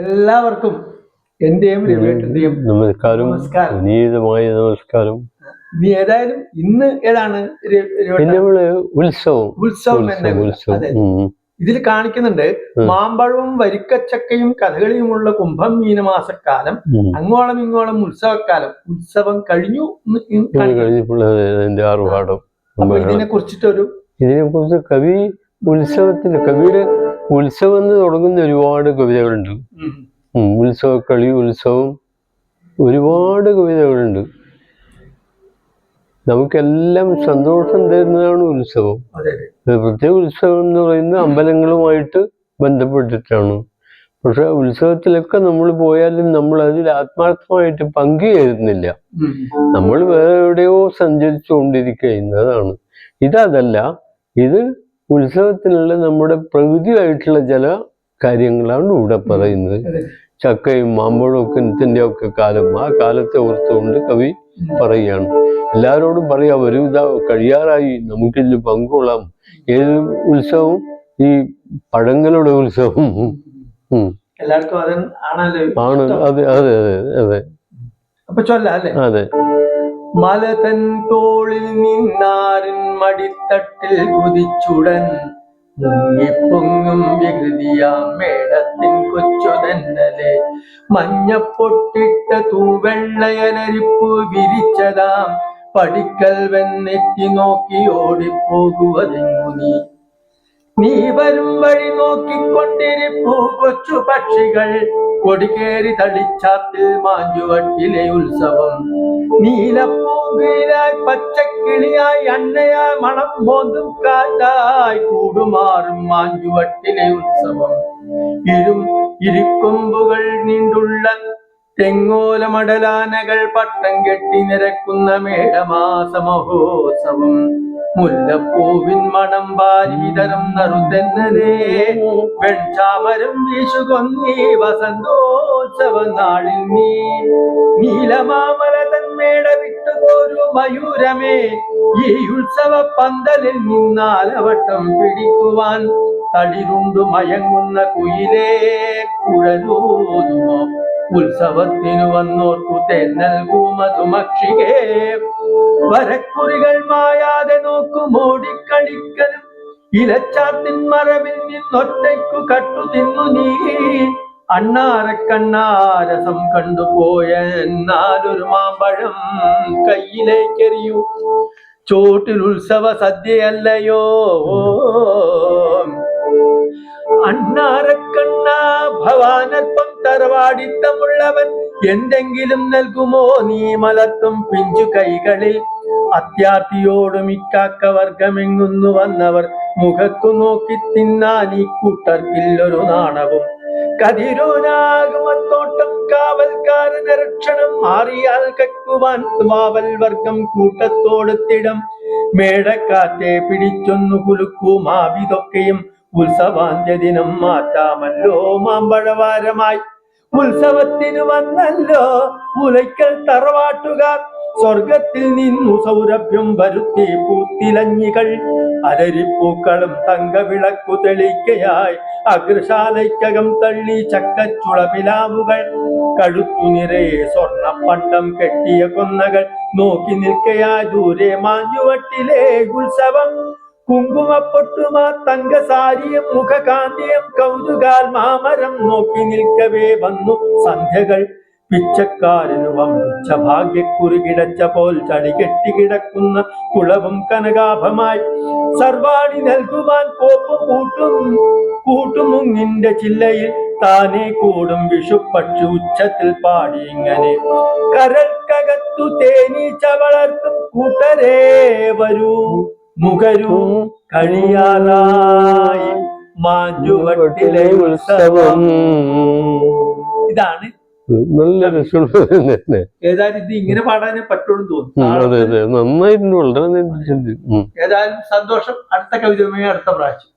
എല്ലാവർക്കും എന്റെയും രവിയേട്ടന്റെയും നമസ്കാരം. നമസ്കാരം. വിനീതമായ നമസ്കാരം. ഇനി ഏതായാലും ഇന്ന് ഏതാണ് ഉത്സവം. ഉത്സവം. ഇതിൽ കാണിക്കുന്നുണ്ട് മാമ്പഴവും വരിക്കച്ചക്കയും കഥകളിയുമുള്ള കുംഭം മീനമാസക്കാലം. അങ്ങോളം ഇങ്ങോളം ഉത്സവക്കാലം. ഉത്സവം കഴിഞ്ഞു ആറുപാടും ഇതിനെ കുറിച്ചിട്ടൊരു ഇതിനെ കുറിച്ച് കവി ഉത്സവത്തിന്റെ കവിയുടെ ഉത്സവം എന്ന് തുടങ്ങുന്ന ഒരുപാട് കവിതകളുണ്ട്. ഉത്സവക്കളി ഉത്സവം ഒരുപാട് കവിതകളുണ്ട്. നമുക്കെല്ലാം സന്തോഷം തരുന്നതാണ് ഉത്സവം. പ്രത്യേക ഉത്സവം എന്ന് പറയുന്നത് അമ്പലങ്ങളുമായിട്ട് ബന്ധപ്പെട്ടിട്ടാണ്. പക്ഷെ ഉത്സവത്തിലൊക്കെ നമ്മൾ പോയാലും നമ്മൾ അതിൽ ആത്മാർത്ഥമായിട്ട് പങ്കുചേരുന്നില്ല. ചേരുന്നില്ല നമ്മൾ വേറെ എവിടെയോ സഞ്ചരിച്ചുകൊണ്ടിരിക്കുക അതാണ്. ഇതല്ല ഇത് ഉത്സവത്തിനുള്ള നമ്മുടെ പ്രകൃതിയായിട്ടുള്ള ചില കാര്യങ്ങളാണ് ഇവിടെ പറയുന്നത്. ചക്കയും മാമ്പഴവും ഒക്കെ ഒക്കെ കാലം. ആ കാലത്തെ ഓർത്തുകൊണ്ട് കവി പറയുകയാണ്. എല്ലാവരോടും പറയാം ഒരു ഇതാ കഴിയാറായി. നമുക്കിതിൽ പങ്കുകൊള്ളാം. ഏത് ഉത്സവം? ഈ പഴങ്ങളുടെ ഉത്സവം. എല്ലാവർക്കും ആണ്. അതെ അതെ അതെ അതെ. അതെ. മലതൻ തോളിൽ നിന്നാരൻ മടിത്തട്ടിൽ കുതിച്ചുടൻ മുങ്ങിപ്പൊങ്ങും വികൃതിയാം മേടത്തിൻ കൊച്ചുതന്നലെ. മഞ്ഞപ്പൊട്ടിട്ട തൂവെള്ളയനരിപ്പ് വിരിച്ചതാം. പടിക്കൽ വെന്നെത്തി നോക്കി ഓടിപ്പോകുവതെങ്ങു നീ വരും വഴി നോക്കിക്കൊണ്ടിരിപ്പൂ കൊച്ചു പക്ഷികൾ. കൊടികേറി തളിച്ചാത്തിൽ മാഞ്ചുവട്ടിലെ ഉത്സവം. നീലപ്പൂങ്കിലായി പച്ചക്കിളിയായി അണ്ണയായി മണം മോന്തും കാറ്റായി കൂടുമാറും മാഞ്ചുവട്ടിലെ ഉത്സവം. ഇരും ഇരിക്കൊമ്പുകൾ നീണ്ടുള്ള തെങ്ങോല മടലാനകൾ പട്ടം കെട്ടി നിരക്കുന്ന മേടമാസ മഹോത്സവം. മുല്ലപ്പൂവിൻ മണം വാരി വിതരം വെൺചാമരം വെൺചാമരം വീശുകൊന്നീ വസന്തോത്സവ നാളിൽ നീ. നീലമാമല തന്മേട വിട്ടുപോരു മയൂരമേ. ഈ ഉത്സവ പന്തലിൽ നിന്നാലവട്ടം പിടിക്കുവാൻ തളിരുണ്ടു മയങ്ങുന്ന കുയിലേ. കുഴലൂതുമോ? ഉത്സവത്തിനു വന്നോർക്കു മധുമക്ഷികേ വരക്കുറികൾ മായാതെ നോക്കും ഓടിക്കളിക്കലും. ഇലച്ചാത്തിൻ മറവിൽ നിന്നൊറ്റയ്ക്കു കട്ടു തിന്നു നീ. അണ്ണാര അണ്ണാരക്കണ്ണാരസം കണ്ടുപോയ എന്നാലൊരു മാമ്പഴം കയ്യിലേക്കെറിയൂ ചോട്ടിൽ ഉത്സവ സദ്യയല്ലയോ? അണ്ണാരക്കണ്ണ ഭവാനൽപ്പം തറവാടിത്തമുള്ളവൻ എന്തെങ്കിലും നൽകുമോ നീ മലത്തും പിഞ്ചു കൈകളിൽ? അത്യാർത്ഥിയോടും ഇക്കാക്ക വർഗമെങ്ങുന്നു വന്നവർ? മുഖത്തു നോക്കി തിന്നാൻ ഈ കൂട്ടർക്കില്ലൊരു നാണവും. കതിരോനാകുമത്തോട്ടം കാവൽക്കാരൻ രക്ഷണം. മാറിയാൽ കക്കുവാൻ വാവൽ വർഗം കൂട്ടത്തോടുത്തിടം മേടക്കാറ്റെ പിടിച്ചൊന്നു കുലുക്കുമാവിതൊക്കെയും ഉത്സവാന്ത്യ ദിനം മാറ്റാമല്ലോ മാമ്പഴവാരമായി. ഉത്സവത്തിന് വന്നല്ലോ. മുലയ്ക്കൽ തറവാട്ടുകാർ സ്വർഗത്തിൽ നിന്നു സൗരഭ്യം വരുത്തി പൂത്തിലഞ്ഞികൾ. അലരിപ്പൂക്കളും തങ്കവിളക്കു തെളിക്കയായി. അഗ്രശാലയ്ക്കകം തള്ളി ചക്കച്ചുള പിലാവുകൾ കഴുത്തു നിറയെ സ്വർണപ്പണ്ടം കെട്ടിയ കൊന്നകൾ. നോക്കി നിൽക്കയായി ദൂരെ മാഞ്ഞുവട്ടിലെ ഉത്സവം. കുങ്കുമപ്പൊട്ടുമാ തങ്കസാരിയും മുഖകാന്തിയും കൗതുകാൽ മാമരം നോക്കി നിൽക്കവേ വന്നു സന്ധ്യകൾ. പിച്ചക്കാരനു വമ്പിച്ച ഭാഗ്യക്കുറി കിടച്ച പോൽ ചളി കെട്ടിക്കിടക്കുന്ന കുളവും കനകാഭമായി. സർവാണി നൽകുവാൻ കോപ്പും കൂട്ടും കൂട്ടുമുങ്ങിന്റെ ചില്ലയിൽ താനേ കൂടും വിഷുപ്പക്ഷി ഉച്ചത്തിൽ പാടി ഇങ്ങനെ കരൽക്കകത്തു തേനീച്ച വളർത്തും കൂട്ടരേ വരൂ. മുഖരൂ കഴിയാറായി മാഞ്ചുവട്ടിലെ ഉത്സവം. ഇതാണ് നല്ല രസമുള്ള ഏതായാലും ഇത് ഇങ്ങനെ പാടാനേ പറ്റുള്ളൂ അതെ തോന്നുന്നു. അതെ നന്നായിട്ടുണ്ട് വളരെ നന്നായിട്ടുണ്ട്. ഏതായാലും സന്തോഷം. അടുത്ത കവിതയുമായി അടുത്ത പ്രാവശ്യം.